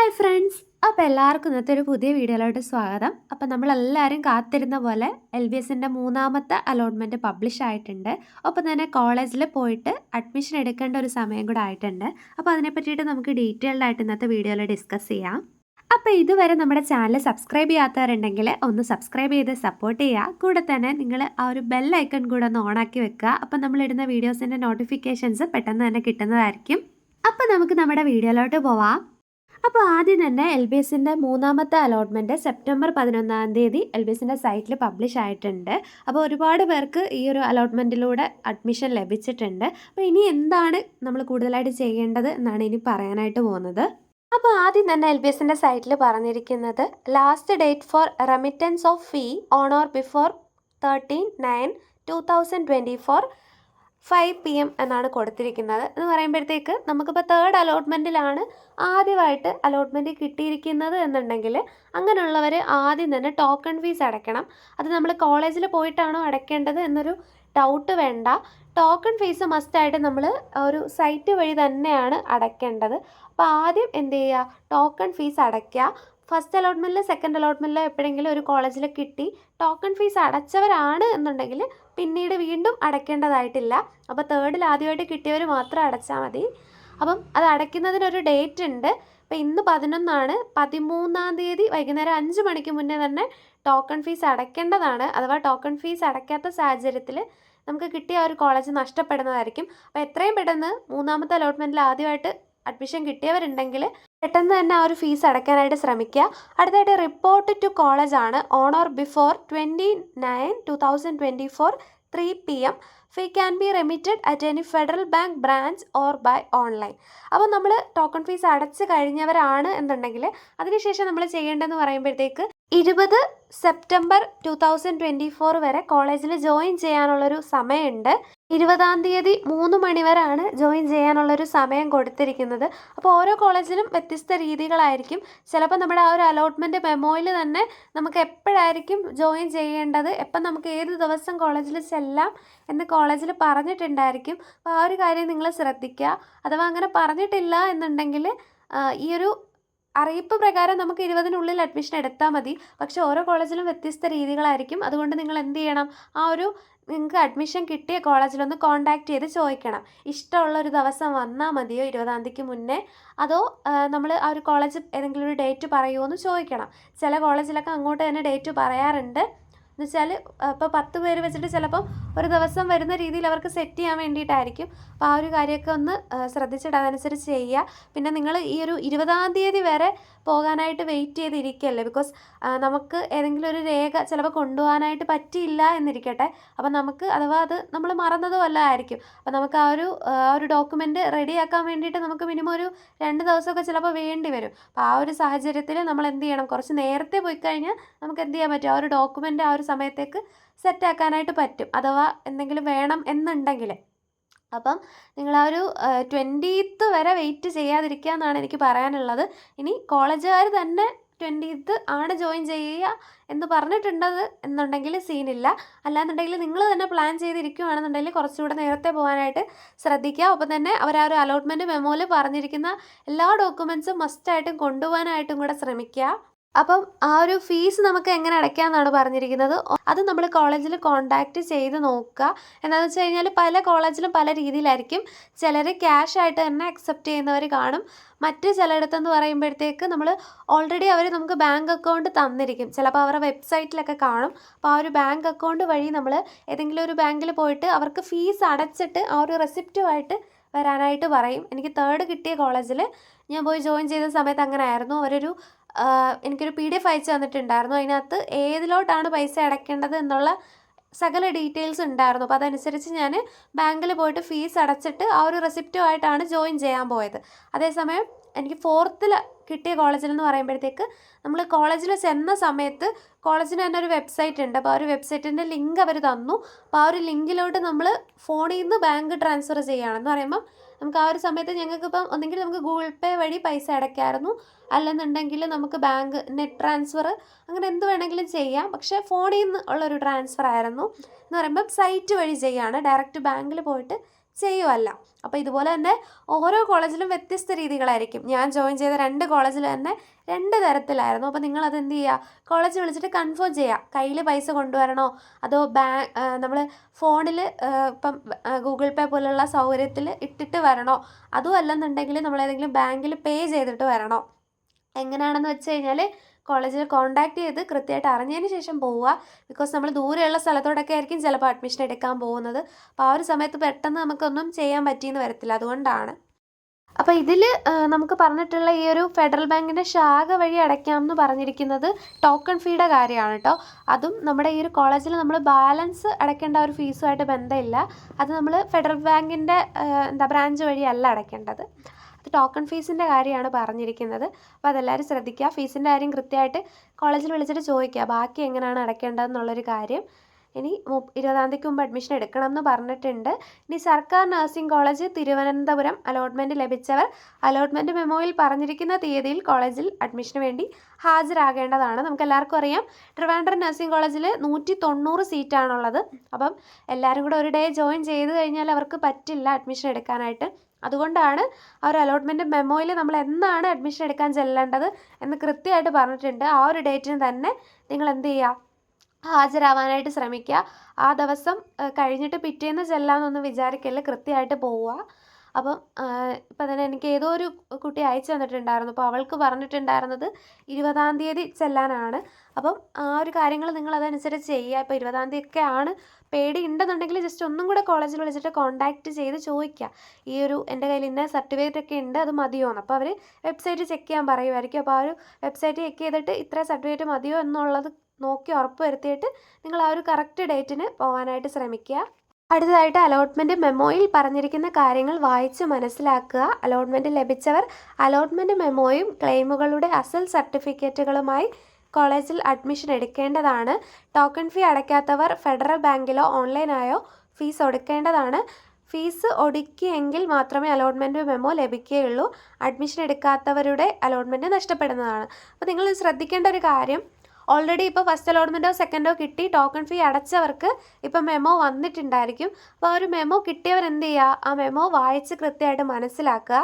Hi friends അപ്പോൾ എല്ലാവർക്കും ഇന്നത്തെ ഒരു പുതിയ വീഡിയോയിലോട്ട് സ്വാഗതം. അപ്പോൾ നമ്മളെല്ലാവരും കാത്തിരുന്ന പോലെ എൽ ബി എസിന്റെ മൂന്നാമത്തെ അലോട്ട്മെന്റ് പബ്ലിഷ് ആയിട്ടുണ്ട്. ഒപ്പം തന്നെ കോളേജിൽ പോയിട്ട് അഡ്മിഷൻ എടുക്കേണ്ട ഒരു സമയം കൂടെ ആയിട്ടുണ്ട്. അപ്പോൾ അതിനെ പറ്റിയിട്ട് നമുക്ക് ഡീറ്റെയിൽഡ് ആയിട്ട് ഇന്നത്തെ വീഡിയോയിൽ ഡിസ്കസ് ചെയ്യാം. അപ്പോൾ ഇതുവരെ നമ്മുടെ ചാനൽ സബ്സ്ക്രൈബ് ചെയ്യാത്തവരുണ്ടെങ്കിൽ ഒന്ന് സബ്സ്ക്രൈബ് ചെയ്ത് സപ്പോർട്ട് ചെയ്യുക. കൂടെ തന്നെ നിങ്ങൾ ആ ഒരു ബെൽ ഐക്കൺ കൂടെ ഒന്ന് ഓണാക്കി വെക്കുക. അപ്പോൾ നമ്മളിടുന്ന വീഡിയോസിന്റെ നോട്ടിഫിക്കേഷൻസ് പെട്ടെന്ന് തന്നെ കിട്ടുന്നതായിരിക്കും. അപ്പോൾ നമുക്ക് നമ്മുടെ വീഡിയോയിലോട്ട് പോവാം. അപ്പോൾ ആദ്യം തന്നെ എൽ ബി എസിന്റെ മൂന്നാമത്തെ അലോട്ട്മെന്റ് സെപ്റ്റംബർ പതിനൊന്നാം തീയതി എൽ ബി എസിന്റെ സൈറ്റിൽ പബ്ലിഷ് ആയിട്ടുണ്ട്. അപ്പോൾ ഒരുപാട് പേർക്ക് ഈ ഒരു അലോട്ട്മെന്റിലൂടെ അഡ്മിഷൻ ലഭിച്ചിട്ടുണ്ട്. അപ്പോൾ ഇനി എന്താണ് നമ്മൾ കൂടുതലായിട്ട് ചെയ്യേണ്ടത് എന്നാണ് ഇനി പറയാനായിട്ട് പോകുന്നത്. അപ്പോൾ ആദ്യം തന്നെ എൽ ബി എസിന്റെ സൈറ്റിൽ പറഞ്ഞിരിക്കുന്നത് last date for remittance of fee on or before thirteen nine two thousand twenty four five P M എന്നാണ് കൊടുത്തിരിക്കുന്നത്. എന്ന് പറയുമ്പോഴത്തേക്ക് നമുക്കിപ്പോൾ തേർഡ് അലോട്ട്മെന്റിലാണ് ആദ്യമായിട്ട് അലോട്ട്മെന്റ് കിട്ടിയിരിക്കുന്നത് എന്നുണ്ടെങ്കിൽ അങ്ങനെയുള്ളവർ ആദ്യം തന്നെ ടോക്കൺ ഫീസ് അടയ്ക്കണം. അത് നമ്മൾ കോളേജിൽ പോയിട്ടാണോ അടയ്ക്കേണ്ടത് എന്നൊരു ഡൗട്ട് വേണ്ട. ടോക്കൺ ഫീസ് മസ്റ്റായിട്ട് നമ്മൾ ഒരു സൈറ്റ് വഴി തന്നെയാണ് അടയ്ക്കേണ്ടത്. അപ്പോൾ ആദ്യം എന്ത് ചെയ്യുക? ടോക്കൺ ഫീസ് അടയ്ക്കുക. ഫസ്റ്റ് അലോട്ട്മെന്റിൽ സെക്കൻഡ് അലോട്ട്മെന്റിലോ എപ്പോഴെങ്കിലും ഒരു കോളേജിൽ കിട്ടി ടോക്കൺ ഫീസ് അടച്ചവരാണ് എന്നുണ്ടെങ്കിൽ പിന്നീട് വീണ്ടും അടയ്ക്കേണ്ടതായിട്ടില്ല അപ്പോൾ തേർഡിൽ ആദ്യമായിട്ട് കിട്ടിയവർ മാത്രം അടച്ചാൽ മതി. അപ്പം അത് അടയ്ക്കുന്നതിനൊരു ഡേറ്റ് ഉണ്ട്. അപ്പോൾ ഇന്ന് പതിനൊന്നാണ്. പതിമൂന്നാം തീയതി വൈകുന്നേരം അഞ്ച് മണിക്ക് മുന്നേ തന്നെ ടോക്കൺ ഫീസ് അടയ്ക്കേണ്ടതാണ്. അഥവാ ടോക്കൺ ഫീസ് അടയ്ക്കാത്ത സാഹചര്യത്തിൽ നമുക്ക് കിട്ടിയ ഒരു കോളേജ് നഷ്ടപ്പെടുന്നതായിരിക്കും. അപ്പോൾ എത്രയും പെട്ടെന്ന് മൂന്നാമത്തെ അലോട്ട്മെന്റിൽ ആദ്യമായിട്ട് അഡ്മിഷൻ കിട്ടിയവരുണ്ടെങ്കിൽ പെട്ടെന്ന് തന്നെ ആ ഒരു ഫീസ് അടയ്ക്കാനായിട്ട് ശ്രമിക്കുക. അടുത്തായിട്ട് റിപ്പോർട്ട് ടു കോളേജ് ആണ്. On or before twenty nine two thousand twenty four three P M fee can be remitted at any federal bank branch or by online അപ്പോൾ നമ്മൾ ടോക്കൺ ഫീസ് അടച്ച് കഴിഞ്ഞവരാണ് എന്നുണ്ടെങ്കിൽ അതിനുശേഷം നമ്മൾ ചെയ്യേണ്ടതെന്ന് പറയുമ്പോഴത്തേക്ക് ഇരുപത് September two thousand twenty four വരെ കോളേജിൽ ജോയിൻ ചെയ്യാനുള്ളൊരു സമയമുണ്ട്. ഇരുപതാം തീയതി മൂന്ന് മണി വരെയാണ് ജോയിൻ ചെയ്യാനുള്ളൊരു സമയം കൊടുത്തിരിക്കുന്നത്. അപ്പോൾ ഓരോ കോളേജിലും വ്യത്യസ്ത രീതികളായിരിക്കും. ചിലപ്പോൾ നമ്മുടെ ആ ഒരു അലോട്ട്മെന്റ് മെമ്മോയിൽ തന്നെ നമുക്ക് എപ്പോഴായിരിക്കും ജോയിൻ ചെയ്യേണ്ടത്? എപ്പം നമുക്ക് ഏത് ദിവസം കോളേജിൽ ചെല്ലാം എന്ന് കോളേജിൽ പറഞ്ഞിട്ടുണ്ടായിരിക്കും. അപ്പോൾ ആ ഒരു കാര്യം നിങ്ങൾ ശ്രദ്ധിക്കുക. അഥവാ അങ്ങനെ പറഞ്ഞിട്ടില്ല എന്നുണ്ടെങ്കിൽ ഈ ഒരു അറിയിപ്പ് പ്രകാരം നമുക്ക് ഇരുപതിനുള്ളിൽ അഡ്മിഷൻ എടുത്താൽ മതി. പക്ഷേ ഓരോ കോളേജിലും വ്യത്യസ്ത രീതികളായിരിക്കും. അതുകൊണ്ട് നിങ്ങൾ എന്ത് ചെയ്യണം? ആ ഒരു നിങ്ങൾക്ക് അഡ്മിഷൻ കിട്ടിയ കോളേജിലൊന്ന് കോൺടാക്റ്റ് ചെയ്ത് ചോദിക്കണം. ഇഷ്ടമുള്ള ഒരു ദിവസം വന്നാൽ മതിയോ ഇരുപതാം തീയതിക്ക് മുന്നേ? അതോ നമ്മൾ ആ ഒരു കോളേജ് ഏതെങ്കിലും ഒരു ഡേറ്റ് പറയുമോ എന്ന് ചോദിക്കണം. ചില കോളേജിലൊക്കെ അങ്ങോട്ട് തന്നെ ഡേറ്റ് പറയാറുണ്ട്. എന്ന് വെച്ചാൽ ഇപ്പോൾ പത്ത് പേര് വെച്ചിട്ട് ചിലപ്പം ഒരു ദിവസം വരുന്ന രീതിയിൽ അവർക്ക് സെറ്റ് ചെയ്യാൻ വേണ്ടിയിട്ടായിരിക്കും. അപ്പോൾ ആ ഒരു കാര്യമൊക്കെ ഒന്ന് ശ്രദ്ധിച്ചിട്ട് അതനുസരിച്ച് ചെയ്യുക. പിന്നെ നിങ്ങൾ ഈ ഒരു ഇരുപതാം തീയതി വരെ പോകാനായിട്ട് വെയിറ്റ് ചെയ്തിരിക്കുകയല്ലേ ബിക്കോസ് നമുക്ക് ഏതെങ്കിലും ഒരു രേഖ ചിലപ്പോൾ കൊണ്ടുപോകാനായിട്ട് പറ്റിയില്ല എന്നിരിക്കട്ടെ. അപ്പം നമുക്ക് അഥവാ അത് നമ്മൾ മറന്നതും അല്ല ആയിരിക്കും. അപ്പം നമുക്ക് ആ ഒരു ആ ഒരു ഡോക്യുമെന്റ് റെഡിയാക്കാൻ വേണ്ടിയിട്ട് നമുക്ക് മിനിമം ഒരു രണ്ട് ദിവസമൊക്കെ ചിലപ്പോൾ വേണ്ടി വരും. അപ്പോൾ ആ ഒരു സാഹചര്യത്തിൽ നമ്മൾ എന്ത് ചെയ്യണം? കുറച്ച് നേരത്തെ പോയി കഴിഞ്ഞാൽ നമുക്ക് എന്ത് ചെയ്യാൻ പറ്റും? ആ ഒരു ഡോക്യുമെന്റ് ആ ഒരു സമയത്തേക്ക് സെറ്റാക്കാനായിട്ട് പറ്റും. അഥവാ എന്തെങ്കിലും വേണം എന്നുണ്ടെങ്കിൽ. അപ്പം നിങ്ങൾ ആ ഒരു ട്വന്റീത്ത് വരെ വെയിറ്റ് ചെയ്യാതിരിക്കുക എന്നാണ് എനിക്ക് പറയാനുള്ളത്. ഇനി കോളേജുകാർ തന്നെ ട്വന്റീത്ത് ആണ് ജോയിൻ ചെയ്യുക എന്ന് പറഞ്ഞിട്ടുണ്ടത് എന്നുണ്ടെങ്കിൽ സീനില്ല അല്ലാന്നുണ്ടെങ്കിൽ നിങ്ങൾ തന്നെ പ്ലാൻ ചെയ്തിരിക്കുകയാണെന്നുണ്ടെങ്കിൽ കുറച്ചുകൂടെ നേരത്തെ പോകാനായിട്ട് ശ്രദ്ധിക്കുക. ഒപ്പം തന്നെ അവർ ആ ഒരു അലോട്ട്മെന്റ് മെമ്മോയിൽ പറഞ്ഞിരിക്കുന്ന എല്ലാ ഡോക്യുമെൻസും മസ്റ്റായിട്ടും കൊണ്ടുപോകാനായിട്ടും കൂടെ ശ്രമിക്കുക. അപ്പം ആ ഒരു ഫീസ് നമുക്ക് എങ്ങനെ അടയ്ക്കാമെന്നാണ് പറഞ്ഞിരിക്കുന്നത്. അത് നമ്മൾ കോളേജിൽ കോണ്ടാക്റ്റ് ചെയ്ത് നോക്കുക. എന്താണെന്ന് വെച്ച് കഴിഞ്ഞാൽ പല കോളേജിലും പല രീതിയിലായിരിക്കും ചിലർ ക്യാഷ് ആയിട്ട് തന്നെ അക്സെപ്റ്റ് ചെയ്യുന്നവർ കാണും. മറ്റ് ചിലയിടത്തെന്ന് പറയുമ്പോഴത്തേക്ക് നമ്മൾ ഓൾറെഡി അവർ നമുക്ക് ബാങ്ക് അക്കൗണ്ട് തന്നിരിക്കും. ചിലപ്പോൾ അവരുടെ വെബ്സൈറ്റിലൊക്കെ കാണും. അപ്പോൾ ആ ഒരു ബാങ്ക് അക്കൗണ്ട് വഴി നമ്മൾ ഏതെങ്കിലും ഒരു ബാങ്കിൽ പോയിട്ട് അവർക്ക് ഫീസ് അടച്ചിട്ട് ആ ഒരു റെസിപ്റ്റുമായിട്ട് വരാനായിട്ട് പറയും. എനിക്ക് തേർഡ് കിട്ടിയ കോളേജിൽ ഞാൻ പോയി ജോയിൻ ചെയ്ത സമയത്ത് അങ്ങനെ ആയിരുന്നു അവരൊരു എനിക്കൊരു പി ഡി എഫ് അയച്ചു തന്നിട്ടുണ്ടായിരുന്നു. അതിനകത്ത് ഏതിലോട്ടാണ് പൈസ അടയ്ക്കേണ്ടത് എന്നുള്ള സകല ഡീറ്റെയിൽസ് ഉണ്ടായിരുന്നു. അപ്പോൾ അതനുസരിച്ച് ഞാൻ ബാങ്കിൽ പോയിട്ട് ഫീസ് അടച്ചിട്ട് ആ ഒരു റെസിപ്റ്റുമായിട്ടാണ് ജോയിൻ ചെയ്യാൻ പോയത്. അതേസമയം എനിക്ക് ഫോർത്തിൽ കിട്ടിയ കോളേജിൽ എന്ന് പറയുമ്പോഴത്തേക്ക് നമ്മൾ കോളേജിൽ ചെന്ന സമയത്ത് കോളേജിന് തന്നെ ഒരു വെബ്സൈറ്റ് ഉണ്ട്. അപ്പോൾ ആ ഒരു വെബ്സൈറ്റിന്റെ ലിങ്ക് അവർ തന്നു. അപ്പോൾ ആ ഒരു ലിങ്കിലോട്ട് നമ്മൾ ഫോണിൽ നിന്ന് ബാങ്ക് ട്രാൻസ്ഫർ ചെയ്യുകയാണെന്ന് പറയുമ്പം നമുക്ക് ആ ഒരു സമയത്ത് ഞങ്ങൾക്ക് ഇപ്പം ഒന്നെങ്കിൽ നമുക്ക് ഗൂഗിൾ പേ വഴി പൈസ അടയ്ക്കാമായിരുന്നു അല്ലെന്നുണ്ടെങ്കിൽ നമുക്ക് ബാങ്ക് നെറ്റ് ട്രാൻസ്ഫർ അങ്ങനെ എന്ത് വേണമെങ്കിലും ചെയ്യാം. പക്ഷേ ഫോണിൽ നിന്ന് ഉള്ളൊരു ട്രാൻസ്ഫർ ആയിരുന്നു. എന്ന് പറയുമ്പം സൈറ്റ് വഴി ചെയ്യുകയാണ് ഡയറക്റ്റ് ബാങ്കിൽ പോയിട്ട് ചെയ്യുമല്ല അപ്പോൾ ഇതുപോലെ തന്നെ ഓരോ കോളേജിലും വ്യത്യസ്ത രീതികളായിരിക്കും. ഞാൻ ജോയിൻ ചെയ്ത രണ്ട് കോളേജിൽ തന്നെ രണ്ട് തരത്തിലായിരുന്നു. അപ്പോൾ നിങ്ങളത് എന്ത് ചെയ്യുക? കോളേജ് വിളിച്ചിട്ട് കൺഫേം ചെയ്യുക. കയ്യിൽ പൈസ കൊണ്ടുവരണോ? അതോ ബാ നമ്മൾ ഫോണിൽ ഇപ്പം ഗൂഗിൾ പേ പോലുള്ള സൗകര്യത്തിൽ ഇട്ടിട്ട് വരണോ? അതും അല്ലെന്നുണ്ടെങ്കിൽ നമ്മൾ ഏതെങ്കിലും ബാങ്കിൽ പേ ചെയ്തിട്ട് വരണോ? എങ്ങനെയാണെന്ന് വെച്ച് കഴിഞ്ഞാൽ കോളേജിൽ കോണ്ടാക്ട് ചെയ്ത് കൃത്യമായിട്ട് അറിഞ്ഞതിന് ശേഷം പോവുക. ബിക്കോസ് നമ്മൾ ദൂരെയുള്ള സ്ഥലത്തോടൊക്കെ ആയിരിക്കും ചിലപ്പോൾ അഡ്മിഷൻ എടുക്കാൻ പോകുന്നത്. അപ്പോൾ ആ ഒരു സമയത്ത് പെട്ടെന്ന് നമുക്കൊന്നും ചെയ്യാൻ പറ്റിയെന്ന് വരത്തില്ല. അതുകൊണ്ടാണ്. അപ്പോൾ ഇതിൽ നമുക്ക് പറഞ്ഞിട്ടുള്ള ഈ ഒരു ഫെഡറൽ ബാങ്കിന്റെ ശാഖ വഴി അടയ്ക്കാം എന്ന് പറഞ്ഞിരിക്കുന്നത് ടോക്കൺ ഫീയുടെ കാര്യമാണ് കേട്ടോ. അതും നമ്മുടെ ഈ ഒരു കോളേജിൽ നമ്മൾ ബാലൻസ് അടയ്ക്കേണ്ട ഒരു ഫീസുമായിട്ട് ബന്ധമില്ല. അത് നമ്മൾ ഫെഡറൽ ബാങ്കിന്റെ എന്താ ബ്രാഞ്ച് വഴിയല്ല അടയ്ക്കേണ്ടത്. അത് ടോക്കൺ ഫീസിന്റെ കാര്യമാണ് പറഞ്ഞിരിക്കുന്നത്. അപ്പോൾ അതെല്ലാവരും ശ്രദ്ധിക്കുക. ഫീസിന്റെ കാര്യം കൃത്യമായിട്ട് കോളേജിൽ വിളിച്ചിട്ട് ചോദിക്കുക. ബാക്കി എങ്ങനെയാണ് അടയ്ക്കേണ്ടതെന്നുള്ളൊരു കാര്യം. ഇനി ഇരുപതാം തീയതിക്ക് മുമ്പ് അഡ്മിഷൻ എടുക്കണം എന്ന് പറഞ്ഞിട്ടുണ്ട്. ഇനി സർക്കാർ നഴ്സിംഗ് കോളേജ് തിരുവനന്തപുരം അലോട്ട്മെന്റ് ലഭിച്ചവർ അലോട്ട്മെന്റ് മെമ്മോയിൽ പറഞ്ഞിരിക്കുന്ന തീയതിയിൽ കോളേജിൽ അഡ്മിഷന് വേണ്ടി ഹാജരാകേണ്ടതാണ്. നമുക്ക് എല്ലാവർക്കും അറിയാം ട്രിവാൻഡ്രം നഴ്സിംഗ് കോളേജിൽ നൂറ്റി തൊണ്ണൂറ് സീറ്റാണുള്ളത് അപ്പം എല്ലാവരും കൂടെ ഒരു ഡേ ജോയിൻ ചെയ്ത് കഴിഞ്ഞാൽ അവർക്ക് പറ്റില്ല അഡ്മിഷൻ എടുക്കാനായിട്ട്. അതുകൊണ്ടാണ് അവർ ഒരു അലോട്ട്മെന്റ് മെമ്മോയിൽ നമ്മൾ എന്നാണ് അഡ്മിഷൻ എടുക്കാൻ ചെല്ലേണ്ടത് എന്ന് കൃത്യമായിട്ട് പറഞ്ഞിട്ടുണ്ട്. ആ ഒരു ഡേറ്റിന് തന്നെ നിങ്ങൾ എന്ത് ചെയ്യുക? ഹാജരാവാനായിട്ട് ശ്രമിക്കുക. ആ ദിവസം കഴിഞ്ഞിട്ട് പിറ്റേന്ന് ചെല്ലാമെന്നൊന്നും വിചാരിക്കല്ല കൃത്യമായിട്ട് പോവുക. അപ്പം ഇപ്പം തന്നെ എനിക്ക് ഏതോ ഒരു കുട്ടി അയച്ചു തന്നിട്ടുണ്ടായിരുന്നു. അപ്പോൾ അവൾക്ക് പറഞ്ഞിട്ടുണ്ടായിരുന്നത് ഇരുപതാം തീയതി ചെല്ലാനാണ്. അപ്പം ആ ഒരു കാര്യങ്ങൾ നിങ്ങൾ അതനുസരിച്ച് ചെയ്യുക. ഇപ്പോൾ ഇരുപതാം തീയതി ഒക്കെ ആണ് പേടി ഉണ്ടെന്നുണ്ടെങ്കിൽ ജസ്റ്റ് ഒന്നും കൂടെ കോളേജിൽ വിളിച്ചിട്ട് കോൺടാക്റ്റ് ചെയ്ത് ചോദിക്കുക. ഈ ഒരു എന്റെ കയ്യിൽ ഇന്ന സർട്ടിഫിക്കറ്റ് ഒക്കെ ഉണ്ട് അത് മതിയോ എന്ന് അപ്പോൾ അവർ വെബ്സൈറ്റ് ചെക്ക് ചെയ്യാൻ പറയുമായിരിക്കും. അപ്പോൾ ആ ഒരു വെബ്സൈറ്റ് ചെക്ക് ചെയ്തിട്ട് ഇത്ര സർട്ടിഫിക്കറ്റ് മതിയോ എന്നുള്ളത് നോക്കി ഉറപ്പ് വരുത്തിയിട്ട് നിങ്ങൾ ആ ഒരു കറക്റ്റ് ഡേറ്റിന് പോകാനായിട്ട് ശ്രമിക്കുക. അടുത്തതായിട്ട് അലോട്ട്മെന്റ് മെമ്മോയിൽ പറഞ്ഞിരിക്കുന്ന കാര്യങ്ങൾ വായിച്ച് മനസ്സിലാക്കുക. അലോട്ട്മെന്റ് ലഭിച്ചവർ അലോട്ട്മെന്റ് മെമ്മോയും ക്ലെയിമുകളുടെ അസൽ സർട്ടിഫിക്കറ്റുകളുമായി കോളേജിൽ അഡ്മിഷൻ എടുക്കേണ്ടതാണ്. ടോക്കൺ ഫീ അടയ്ക്കാത്തവർ ഫെഡറൽ ബാങ്കിലോ ഓൺലൈനായോ ഫീസ് ഒടുക്കേണ്ടതാണ്. ഫീസ് ഒടുക്കിയെങ്കിൽ മാത്രമേ അലോട്ട്മെന്റ് മെമ്മോ ലഭിക്കുകയുള്ളൂ. അഡ്മിഷൻ എടുക്കാത്തവരുടെ അലോട്ട്മെന്റ് നഷ്ടപ്പെടുന്നതാണ്. അപ്പോൾ നിങ്ങൾ ശ്രദ്ധിക്കേണ്ട ഒരു കാര്യം ഓൾറെഡി ഇപ്പോൾ ഫസ്റ്റ് അലോട്ട്മെന്റോ സെക്കൻഡോ കിട്ടി ടോക്കൺ ഫീ അടച്ചവർക്ക് ഇപ്പോൾ മെമോ വന്നിട്ടുണ്ടായിരിക്കും. അപ്പോൾ ആ ഒരു മെമോ കിട്ടിയവർ എന്ത് ചെയ്യുക ആ മെമോ വായിച്ച് കൃത്യമായിട്ട് മനസ്സിലാക്കുക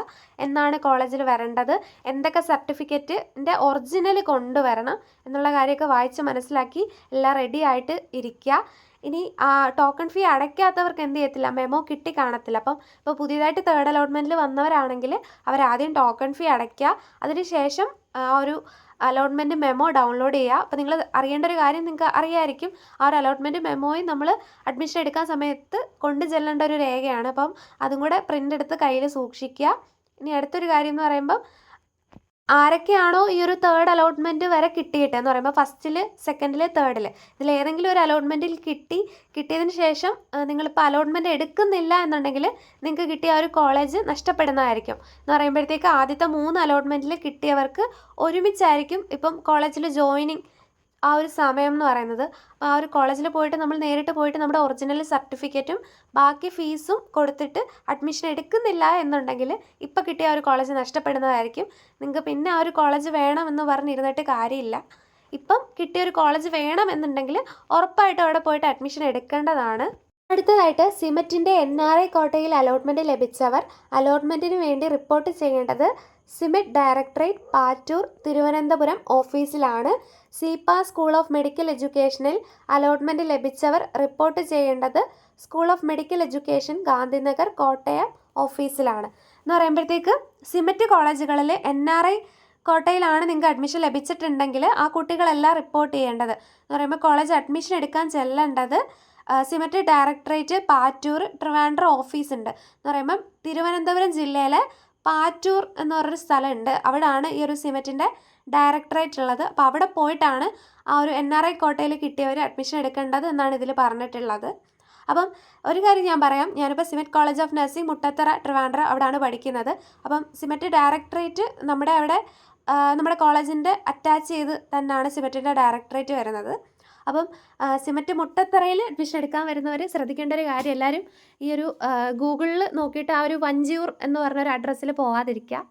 എന്നാണ് കോളേജിൽ വരേണ്ടത്. എന്തൊക്കെ സർട്ടിഫിക്കറ്റിന്റെ ഒറിജിനൽ കൊണ്ടുവരണം എന്നുള്ള കാര്യമൊക്കെ വായിച്ച് മനസ്സിലാക്കി എല്ലാം റെഡി ആയിട്ട് ഇരിക്കുക. ഇനി ആ ടോക്കൺ ഫീ അടയ്ക്കാത്തവർക്ക് എന്ത് ചെയ്യത്തില്ല? മെമോ കിട്ടി കാണത്തില്ല. അപ്പം ഇപ്പോൾ പുതിയതായിട്ട് തേർഡ് അലോട്ട്മെന്റിൽ വന്നവരാണെങ്കിൽ അവരാദ്യം ടോക്കൺ ഫീ അടയ്ക്കുക. അതിന് ശേഷം ആ ഒരു അലോട്ട്മെന്റ് മെമ്മോ ഡൗൺലോഡ് ചെയ്യുക. അപ്പോൾ നിങ്ങൾ അറിയേണ്ട ഒരു കാര്യം നിങ്ങൾക്ക് അറിയായിരിക്കും. ആ ഒരു അലോട്ട്മെന്റ് മെമ്മോയും നമ്മൾ അഡ്മിഷൻ എടുക്കാൻ സമയത്ത് കൊണ്ടു ചെല്ലേണ്ട ഒരു രേഖയാണ്. അപ്പം അതും കൂടെ പ്രിന്റ് എടുത്ത് കയ്യിൽ സൂക്ഷിക്കുക. ഇനി അടുത്തൊരു കാര്യം എന്ന് പറയുമ്പം ആരൊക്കെയാണോ ഈ ഒരു തേർഡ് അലോട്ട്മെന്റ് വരെ കിട്ടിയിട്ട് എന്ന് പറയുമ്പോൾ ഫസ്റ്റിൽ സെക്കൻഡിൽ തേർഡിൽ ഇതിൽ ഏതെങ്കിലും ഒരു അലോട്ട്മെന്റിൽ കിട്ടി കിട്ടിയതിന് ശേഷം നിങ്ങളിപ്പോൾ അലോട്ട്മെന്റ് എടുക്കുന്നില്ല എന്നുണ്ടെങ്കിൽ നിങ്ങൾക്ക് കിട്ടിയ ഒരു കോളേജ് നഷ്ടപ്പെടുന്നതായിരിക്കും. എന്ന് പറയുമ്പോഴത്തേക്ക് ആദ്യത്തെ മൂന്ന് അലോട്ട്മെന്റിൽ കിട്ടിയവർക്ക് ഒരുമിച്ചായിരിക്കും ഇപ്പം കോളേജിൽ ജോയിനിങ് ആ ഒരു സമയം എന്ന് പറയുന്നത് ആ ഒരു കോളേജിൽ പോയിട്ട് നമ്മൾ നേരിട്ട് പോയിട്ട് നമ്മുടെ ഒറിജിനൽ സർട്ടിഫിക്കറ്റും ബാക്കി ഫീസും കൊടുത്തിട്ട് അഡ്മിഷൻ എടുക്കുന്നില്ല എന്നുണ്ടെങ്കിൽ ഇപ്പം കിട്ടിയ ആ ഒരു കോളേജ് നഷ്ടപ്പെടുന്നതായിരിക്കും. നിങ്ങൾക്ക് പിന്നെ ആ ഒരു കോളേജ് വേണമെന്ന് പറഞ്ഞിരുന്നിട്ട് കാര്യമില്ല. ഇപ്പം കിട്ടിയ ഒരു കോളേജ് വേണമെന്നുണ്ടെങ്കിൽ ഉറപ്പായിട്ടും അവിടെ പോയിട്ട് അഡ്മിഷൻ എടുക്കേണ്ടതാണ്. അടുത്തതായിട്ട് സിമറ്റിന്റെ എൻ ആർ ഐ കോട്ടയിൽ അലോട്ട്മെന്റ് ലഭിച്ചവർ അലോട്ട്മെന്റിന് വേണ്ടി റിപ്പോർട്ട് ചെയ്യേണ്ടത് സിമെറ്റ് ഡയറക്ടറേറ്റ് പാറ്റൂർ തിരുവനന്തപുരം ഓഫീസിലാണ് സീപ്പ സ്കൂൾ ഓഫ് മെഡിക്കൽ എഡ്യൂക്കേഷനിൽ അലോട്ട്മെന്റ് ലഭിച്ചവർ റിപ്പോർട്ട് ചെയ്യേണ്ടത് school of medical education Gandhinagar Kottayam ഓഫീസിലാണ്. എന്ന് പറയുമ്പോഴത്തേക്ക് സിമെറ്റ് കോളേജുകളിൽ എൻ ആർ ഐ കോട്ടയിലാണ് നിങ്ങൾക്ക് അഡ്മിഷൻ ലഭിച്ചിട്ടുണ്ടെങ്കിൽ ആ കുട്ടികളെല്ലാം റിപ്പോർട്ട് ചെയ്യേണ്ടത്. എന്ന് പറയുമ്പോൾ കോളേജ് അഡ്മിഷൻ എടുക്കാൻ ചെല്ലേണ്ടത് സിമറ്റ് ഡയറക്ടറേറ്റ് പാറ്റൂർ ട്രിവാൻഡ്രം ഓഫീസ് ഉണ്ട് എന്ന് പറയുമ്പം തിരുവനന്തപുരം ജില്ലയിലെ പാറ്റൂർ എന്ന് പറഞ്ഞൊരു സ്ഥലമുണ്ട്. അവിടെയാണ് ഈ ഒരു സിമെന്റിന്റെ ഡയറക്ടറേറ്റ് ഉള്ളത്. അപ്പോൾ അവിടെ പോയിട്ടാണ് ആ ഒരു എൻ ആർ ഐ കോട്ടയിൽ കിട്ടിയവർ അഡ്മിഷൻ എടുക്കേണ്ടത് എന്നാണ് ഇതിൽ പറഞ്ഞിട്ടുള്ളത്. അപ്പം ഒരു കാര്യം ഞാൻ പറയാം. ഞാനിപ്പോൾ SIMET college of nursing Muttathara Trivandrum അവിടെയാണ് പഠിക്കുന്നത്. അപ്പം സിമെറ്റ് ഡയറക്ടറേറ്റ് നമ്മുടെ അവിടെ നമ്മുടെ കോളേജിന്റെ അറ്റാച്ച് ചെയ്ത് തന്നെയാണ് സിമെറ്റിന്റെ ഡയറക്ടറേറ്റ് വരുന്നത്. അപ്പം സിമറ്റ് മുട്ടത്തറയിൽ അഡ്മിഷൻ എടുക്കാൻ വരുന്നവർ ശ്രദ്ധിക്കേണ്ട ഒരു കാര്യം എല്ലാവരും ഈ ഒരു ഗൂഗിളിൽ നോക്കിയിട്ട് ആ ഒരു വഞ്ചിയൂർ എന്ന് പറഞ്ഞ ഒരു അഡ്രസ്സിൽ പോകാതിരിക്കുക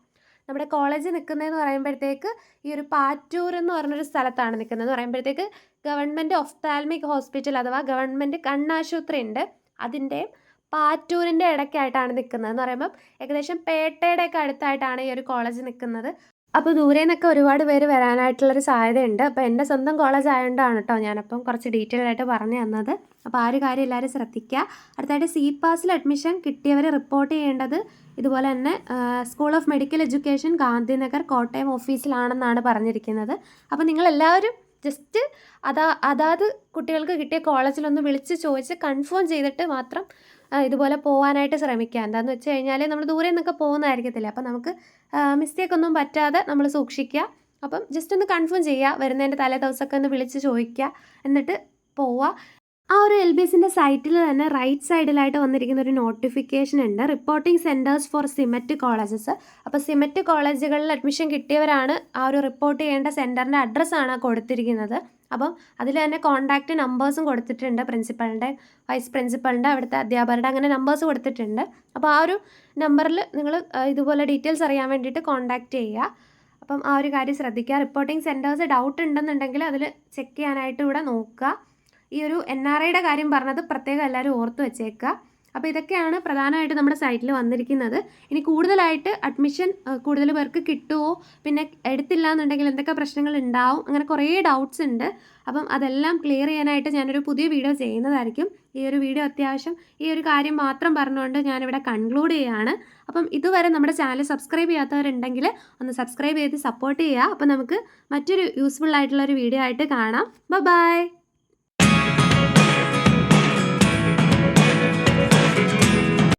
നമ്മുടെ കോളേജ് നിൽക്കുന്നതെന്ന് പറയുമ്പോഴത്തേക്ക് ഈ ഒരു പാറ്റൂർ എന്ന് പറഞ്ഞൊരു സ്ഥലത്താണ് നിൽക്കുന്നത് പറയുമ്പോഴത്തേക്ക് ഗവൺമെന്റ് ഒഫ്താൽമിക് ഹോസ്പിറ്റൽ അഥവാ ഗവൺമെന്റ് കണ്ണാശുപത്രി ഉണ്ട്. അതിന്റെയും പാറ്റൂരിന്റെ ഇടയ്ക്കായിട്ടാണ് നിൽക്കുന്നത് എന്ന് പറയുമ്പം ഏകദേശം പേട്ടയുടെയൊക്കെ അടുത്തായിട്ടാണ് ഈ ഒരു കോളേജ് നിൽക്കുന്നത് അപ്പോൾ ദൂരെ നിന്നൊക്കെ ഒരുപാട് പേര് വരാനായിട്ടുള്ളൊരു സാധ്യതയുണ്ട്. അപ്പോൾ എന്റെ സ്വന്തം കോളേജ് ആയതുകൊണ്ടാണ് കേട്ടോ ഞാനപ്പം കുറച്ച് ഡീറ്റെയിൽ ആയിട്ട് പറഞ്ഞു തന്നത്. അപ്പോൾ ആ ഒരു കാര്യം എല്ലാവരും ശ്രദ്ധിക്കുക അടുത്തായിട്ട് സി പാസിൽ അഡ്മിഷൻ കിട്ടിയവർ റിപ്പോർട്ട് ചെയ്യേണ്ടത് ഇതുപോലെ തന്നെ school of medical education Gandhinagar Kottayam ഓഫീസിലാണെന്നാണ് പറഞ്ഞിരിക്കുന്നത്. അപ്പോൾ നിങ്ങളെല്ലാവരും ജസ്റ്റ് അതാ അതാത് കുട്ടികൾക്ക് കിട്ടിയ കോളേജിലൊന്ന് വിളിച്ച് ചോദിച്ച് കൺഫേം ചെയ്തിട്ട് മാത്രം ഇതുപോലെ പോകാനായിട്ട് ശ്രമിക്കുക. എന്താണെന്ന് വെച്ച് കഴിഞ്ഞാൽ നമ്മൾ ദൂരെ നിന്നൊക്കെ പോകുന്നതായിരിക്കത്തില്ല. അപ്പം നമുക്ക് മിസ്റ്റേക്ക് ഒന്നും പറ്റാതെ നമ്മൾ സൂക്ഷിക്കുക. അപ്പം ജസ്റ്റ് ഒന്ന് കൺഫേം ചെയ്യുക. വരുന്നതിന്റെ തലേ ദിവസമൊക്കെ ഒന്ന് വിളിച്ച് ചോദിക്കുക. എന്നിട്ട് പോവുക. ആ ഒരു എൽ ബി എസിന്റെ സൈറ്റിൽ തന്നെ റൈറ്റ് സൈഡിലായിട്ട് വന്നിരിക്കുന്ന ഒരു നോട്ടിഫിക്കേഷൻ ഉണ്ട്. Reporting centres for SIMET colleges അപ്പോൾ സിമെറ്റ് കോളേജുകളിൽ അഡ്മിഷൻ കിട്ടിയവരാണ് ആ ഒരു റിപ്പോർട്ട് ചെയ്യേണ്ട സെന്ററിന്റെ അഡ്രസ്സാണ് കൊടുത്തിരിക്കുന്നത്. അപ്പം അതിൽ തന്നെ കോൺടാക്റ്റ് നമ്പേഴ്സും കൊടുത്തിട്ടുണ്ട് പ്രിൻസിപ്പളിന്റെ വൈസ് പ്രിൻസിപ്പളിന്റെ അവിടുത്തെ അധ്യാപകരുടെ അങ്ങനെ നമ്പേഴ്സ് കൊടുത്തിട്ടുണ്ട്. അപ്പോൾ ആ ഒരു നമ്പറിൽ നിങ്ങൾ ഇതുപോലെ ഡീറ്റെയിൽസ് അറിയാൻ വേണ്ടിയിട്ട് കോൺടാക്റ്റ് ചെയ്യുക. അപ്പം ആ ഒരു കാര്യം ശ്രദ്ധിക്കുക. റിപ്പോർട്ടിംഗ് സെന്റേഴ്സ് ഡൗട്ട് ഉണ്ടെന്നുണ്ടെങ്കിൽ അതിൽ ചെക്ക് ചെയ്യാനായിട്ട് ഇവിടെ നോക്കുക. ഈ ഒരു എൻ ആർ ഐയുടെ കാര്യം പറഞ്ഞത് പ്രത്യേകം എല്ലാവരും ഓർത്ത് വെച്ചേക്കുക. അപ്പോൾ ഇതൊക്കെയാണ് പ്രധാനമായിട്ട് നമ്മുടെ സൈറ്റിൽ വന്നിരിക്കുന്നത്. ഇനി കൂടുതലായിട്ട് അഡ്മിഷൻ കൂടുതൽ പേർക്ക് കിട്ടുമോ പിന്നെ എടുത്തില്ല എന്നുണ്ടെങ്കിൽ എന്തൊക്കെ പ്രശ്നങ്ങൾ ഉണ്ടാവും? അങ്ങനെ കുറേ ഡൗട്ട്സ് ഉണ്ട്. അപ്പം അതെല്ലാം ക്ലിയർ ചെയ്യാനായിട്ട് ഞാനൊരു പുതിയ വീഡിയോ ചെയ്യുന്നതായിരിക്കും. ഈ ഒരു വീഡിയോ അത്യാവശ്യം ഈ ഒരു കാര്യം മാത്രം പറഞ്ഞുകൊണ്ട് ഞാനിവിടെ കൺക്ലൂഡ് ചെയ്യുകയാണ് അപ്പം ഇതുവരെ നമ്മുടെ ചാനൽ സബ്സ്ക്രൈബ് ചെയ്യാത്തവരുണ്ടെങ്കിൽ ഒന്ന് സബ്സ്ക്രൈബ് ചെയ്ത് സപ്പോർട്ട് ചെയ്യുക. അപ്പം നമുക്ക് മറ്റൊരു യൂസ്ഫുൾ ആയിട്ടുള്ള ഒരു വീഡിയോ ആയിട്ട് കാണാം. ബൈ